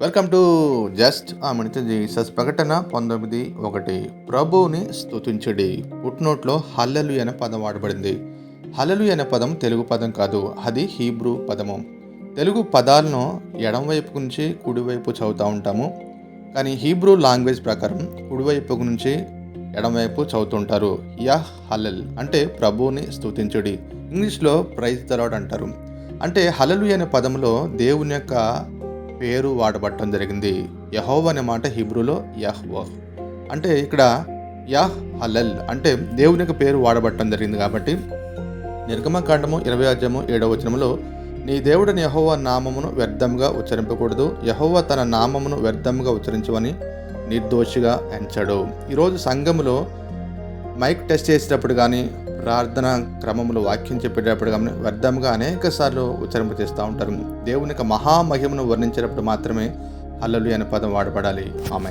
Welcome to just ఆ ఆమె Jesus ప్రకటన పంతొమ్మిది ఒకటి. ప్రభువుని స్తుతించుడి. పుట్నోట్లో హల్లలు అనే పదం వాడబడింది. హల్లలు అనే పదం తెలుగు పదం కాదు అది హీబ్రూ పదము. తెలుగు పదాలను ఎడమవైపు నుంచి కుడివైపు చదువుతూ ఉంటాము. కానీ హీబ్రూ లాంగ్వేజ్ ప్రకారం కుడివైపు నుంచి ఎడమవైపు చదువుతుంటారు యహ్ హలల్ అంటే ప్రభువుని స్తుతించుడి. ఇంగ్లీష్లో ప్రైజ్ దలాడ్ అంటారు. అంటే హలలు అనే పదంలో దేవుని యొక్క పేరు వాడబట్టడం జరిగింది. యహోవ్ అనే మాట హిబ్రూలో యహ్వ. అంటే ఇక్కడ యహ్ హలల్ అంటే దేవుని యొక్క పేరు వాడబట్టడం జరిగింది కాబట్టి నిర్గమకాండము ఇరవై అధ్యాయము ఏడవ వచనంలో నీ దేవుడిని యహోవ నామమును వ్యర్థంగా ఉచ్చరింపకూడదు. యహోవ తన నామమును వ్యర్థంగా ఉచ్చరించమని నిర్దోషిగా ఎంచడు. ఈరోజు సంఘములో మైక్ టెస్ట్ చేసేటప్పుడు కానీ ప్రార్థన క్రమంలో వాక్యం చెప్పేటప్పుడు కానీ వ్యర్థంగా అనేక సార్లు ఉచ్చరింపు చేస్తూ ఉంటారు. దేవుని యొక్క మహామహిమను వర్ణించేటప్పుడు మాత్రమే అల్లలు అనే పదం వాడబడాలి. ఆమె